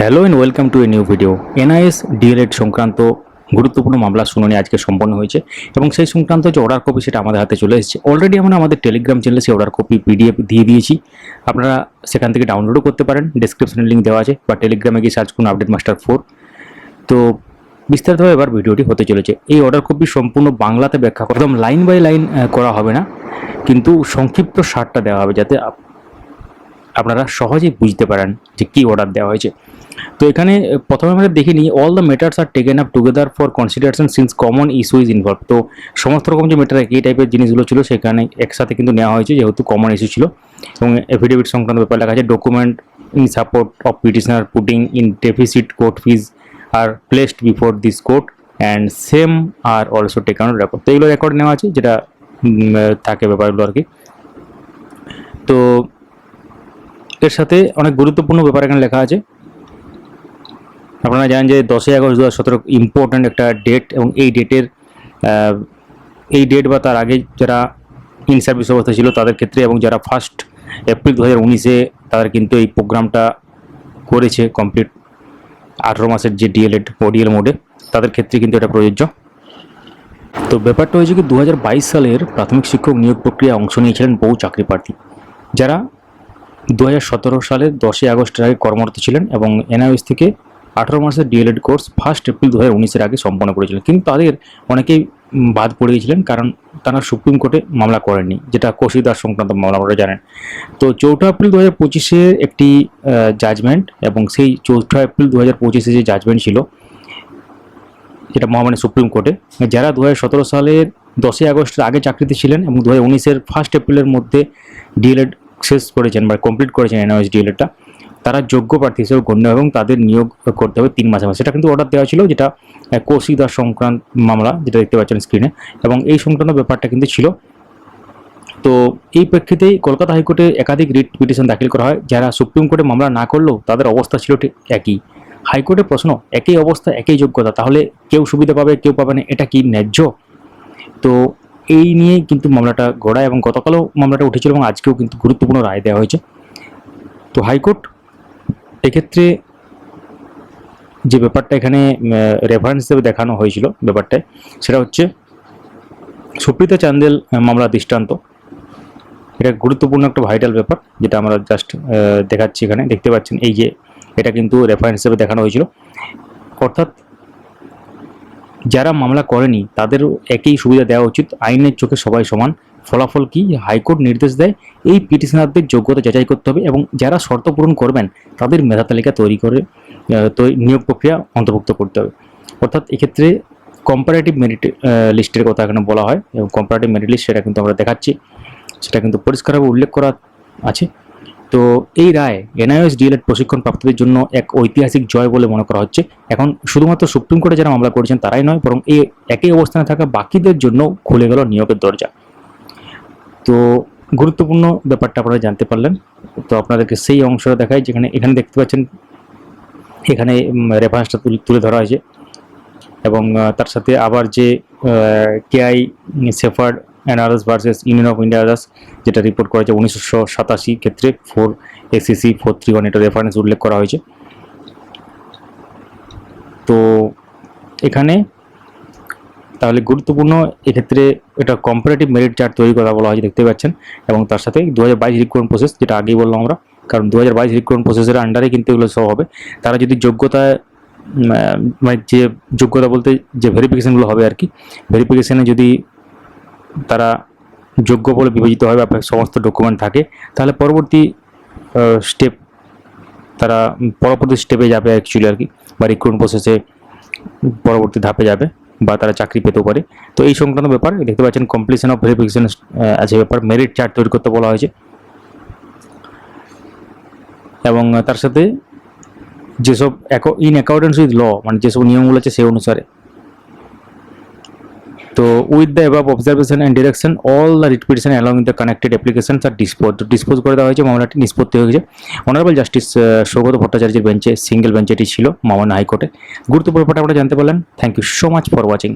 Hello and welcome to a new video NIS D El Ed সংক্রান্ত গুরুত্বপূর্ণ মামলা শুনানি আজকে সম্পন্ন হয়েছে এবং সেই সংক্রান্ত যে অর্ডার কপি সেটা আমাদের হাতে চলে এসেছে। অলরেডি আমরা আমাদের টেলিগ্রাম চ্যানেলে সেই অর্ডার কপি পিডিএফ দিয়ে দিয়েছি। আপনারা সেখান থেকে ডাউনলোডও করতে পারেন। ডিসক্রিপশনে লিঙ্ক দেওয়া আছে বা টেলিগ্রামে গিয়ে সার্চ করুন আপডেট মাস্টার ফোর তো বিস্তারিতভাবে এবার ভিডিওটি হতে চলেছে। এই অর্ডার কপি সম্পূর্ণ বাংলাতে ব্যাখ্যা করা একদম লাইন বাই লাইন করা হবে না। কিন্তু সংক্ষিপ্ত সারটা দেওয়া হবে যাতে আপনারা সহজেই বুঝতে পারেন যে কী অর্ডার দেওয়া হয়েছে। তো এখানে প্রথমে আমরা দেখে নিই all the matters are taken up together for consideration since common issue is involve তো সমস্ত রকম যে মেটার এই টাইপের জিনিসগুলো ছিল, সেখানে একসাথে কিন্তু নেওয়া হয়েছে, যেহেতু কমন ইস্যু ছিল। এবং এফিডেভিট সংক্রান্ত ব্যাপার লেখা আছে document in support of petitioner putting in deficit court fees are placed before this court and same are also taken record তো এগুলো রেকর্ড নেওয়া আছে, যেটা থাকে ব্যাপারগুলো আর কি। তো এর সাথে অনেক গুরুত্বপূর্ণ ব্যাপার এখানে লেখা আছে। আপনারা জানেন যে দশই আগস্ট দু হাজার সতেরো ইম্পর্ট্যান্ট একটা ডেট এবং এই ডেটের এই ডেট বা তার আগে যারা ইন সার্ভিস অবস্থা ছিল তাদের ক্ষেত্রে এবং যারা ফার্স্ট এপ্রিল দু হাজার উনিশে তারা কিন্তু এই প্রোগ্রামটা করেছে কমপ্লিট আঠেরো মাসের যে ডিএলএড ওডিএল মোডে তাদের ক্ষেত্রে কিন্তু এটা প্রযোজ্য। তো ব্যাপারটা হয়েছে কি দু হাজার বাইশ সালের প্রাথমিক শিক্ষক নিয়োগ প্রক্রিয়ায় অংশ নিয়েছিলেন বহু চাকরি প্রার্থী। যারা দু হাজার সতেরো সালের দশই আগস্টের আগে কর্মরত ছিলেন এবং এনআইএস থেকে আঠারো মাসের ডিএলএড কোর্স ফার্স্ট এপ্রিল দু হাজার উনিশের আগে সম্পন্ন করেছিলেন। কিন্তু তাদের অনেকেই বাদ পড়ে গিয়েছিলেন কারণ তারা সুপ্রিম কোর্টে মামলা করেননি, যেটা কোশিদার সংক্রান্ত মামলা আপনারা জানেন। তো চৌঠা এপ্রিল দু হাজার পঁচিশে একটি জাজমেন্ট এবং সেই চৌঠা এপ্রিল দু হাজার পঁচিশে যে জাজমেন্ট ছিল, যেটা মহামান্য সুপ্রিম কোর্টে, যারা দু হাজার সতেরো সালের দশই আগস্টের আগে চাকরিতে ছিলেন এবং দু হাজার উনিশের ফার্স্ট এপ্রিলের মধ্যে ডিএলএড শেষ করেছেন বা কমপ্লিট করেছেন এনওএস ডিএলএডটা তারা যোগ্য প্রার্থী হিসেবে গণ্য এবং তাদের নিয়োগ করতে হবে তিন মাসে মাসে সেটা কিন্তু অর্ডার দেওয়া ছিল, যেটা কৌশিদার সংক্রান্ত মামলা, যেটা দেখতে পাচ্ছেন স্ক্রিনে এবং এই সংক্রান্ত ব্যাপারটা কিন্তু ছিল। তো এই প্রেক্ষিতেই কলকাতা হাইকোর্টে একাধিক রিট পিটিশন দাখিল করা হয়, যারা সুপ্রিম কোর্টে মামলা না করলেও তাদের অবস্থা ছিল ঠিক একই। হাইকোর্টের প্রশ্ন, একই অবস্থা, একই যোগ্যতা, তাহলে কেউ সুবিধা পাবে, কেউ পাবে না, এটা কি ন্যায্য? তো এই নিয়েই কিন্তু মামলাটা গড়ায় এবং গতকালও মামলাটা উঠেছিল এবং আজকেও কিন্তু গুরুত্বপূর্ণ রায় দেওয়া হয়েছে। তো হাইকোর্ট এক্ষেত্রে যে ব্যাপারটা এখানে রেফারেন্স হিসেবে দেখানো হয়েছিল ব্যাপারটায়, সেটা হচ্ছে সুপ্রিতা চান্দেল মামলা দৃষ্টান্ত। এটা গুরুত্বপূর্ণ একটা ভাইটাল ব্যাপার যেটা আমরা জাস্ট দেখাচ্ছি এখানে। দেখতে পাচ্ছেন এই যে এটা কিন্তু রেফারেন্স হিসেবে দেখানো হয়েছিল। অর্থাৎ যারা মামলা করেনি তাদেরও একই সুবিধা দেওয়া উচিত। আইনের চোখে সবাই সমান। ফলাফল কি? হাইকোর্ট নির্দেশ দেয়, এই পিটিশনারদের যোগ্যতা যাচাই করতে হবে এবং যারা শর্ত পূরণ করবেন, তাদের মেধা তালিকা তৈরি করে নিয়োগ প্রক্রিয়া অন্তর্ভুক্ত করতে হবে। অর্থাৎ এক্ষেত্রে কম্পারেটিভ মেরিট লিস্টের কথা এখানে বলা হয় এবং কম্পারেটিভ মেরিট লিস্ট সেটা কিন্তু আমরা দেখাচ্ছি। সেটা কিন্তু পরিষ্কারভাবে উল্লেখ করা আছে। তো এই রায় এনআইএস ডিএলএড প্রশিক্ষণ প্রাপ্তদের জন্য এক ঐতিহাসিক জয় বলে মনে করা হচ্ছে। এখন শুধুমাত্র সুপ্রিম কোর্টে যারা মামলা করেছেন তারাই নয়, বরং এই একই অবস্থানে থাকা বাকিদের জন্য খুলে গেল নিয়োগের দরজা। তো গুরুত্বপূর্ণ ব্যাপারটা আপনারা জানতে পারলেন। তো আপনাদেরকে সেই অংশটা দেখায় যেখানে এখানে দেখতে পাচ্ছেন, এখানে রেফারেন্সটা তুলে ধরা হয়েছে। এবং তার সাথে আবার যে K I Shephard and others versus union of India others, যেটা রিপোর্ট করেছে উনিশশো সাতাশি ক্ষেত্রে four SCC four three one এটা রেফারেন্স উল্লেখ করা হয়েছে। তো এখানে তাহলে গুরুত্বপূর্ণ এক্ষেত্রে এটা কম্পারেটিভ মেরিট চার্ট তৈরি করা বলা হয়েছে, দেখতে পাচ্ছেন? এবং তার সাথে দু হাজার বাইশ রিক্রুটমেন্ট প্রসেস যেটা আগেই বললাম আমরা, কারণ দু হাজার বাইশ রিক্রুটমেন্ট প্রসেসের আন্ডারে কিন্তু এগুলো সব হবে। তারা যদি যোগ্যতায় মানে যে যোগ্যতা বলতে যে ভেরিফিকেশানগুলো হবে আর কি ভেরিফিকেশানে যদি তারা যোগ্য বলে বিবেচিত হয় বা সমস্ত ডকুমেন্ট থাকে। তাহলে পরবর্তী স্টেপ তারা পরবর্তী স্টেপে যাবে অ্যাকচুয়ালি আর কি, বা রিক্রুটমেন্ট প্রসেসে পরবর্তী ধাপে যাবে, বা তারা চাকরি পেতেও পারে। তো এই সংক্রান্ত ব্যাপার, দেখতে পাচ্ছেন কমপ্লিশন অফ ভেরিফিকেশন আছে ব্যাপার মেরিট চার্ট তৈরি করতে বলা হয়েছে। এবং তার সাথে যেসব ইন অ্যাকর্ডেন্স উইথ ল মানে যেসব নিয়মগুলো আছে সেই অনুসারে তো with the above observation and direction all the writ petition along the connected application are dispose dispose করে দেওয়া হয়েছে, মামলাটি নিষ্পত্তি হয়ে গেছে। অনারেবল জাস্টিস সৌগত ভট্টাচার্যের বেঞ্চে সিঙ্গেল বেঞ্চেটি ছিল মামলা হাইকোর্টে। গুরুত্বপূর্ণ ব্যাপারটা জানতে পারলেন। Thank you so much for watching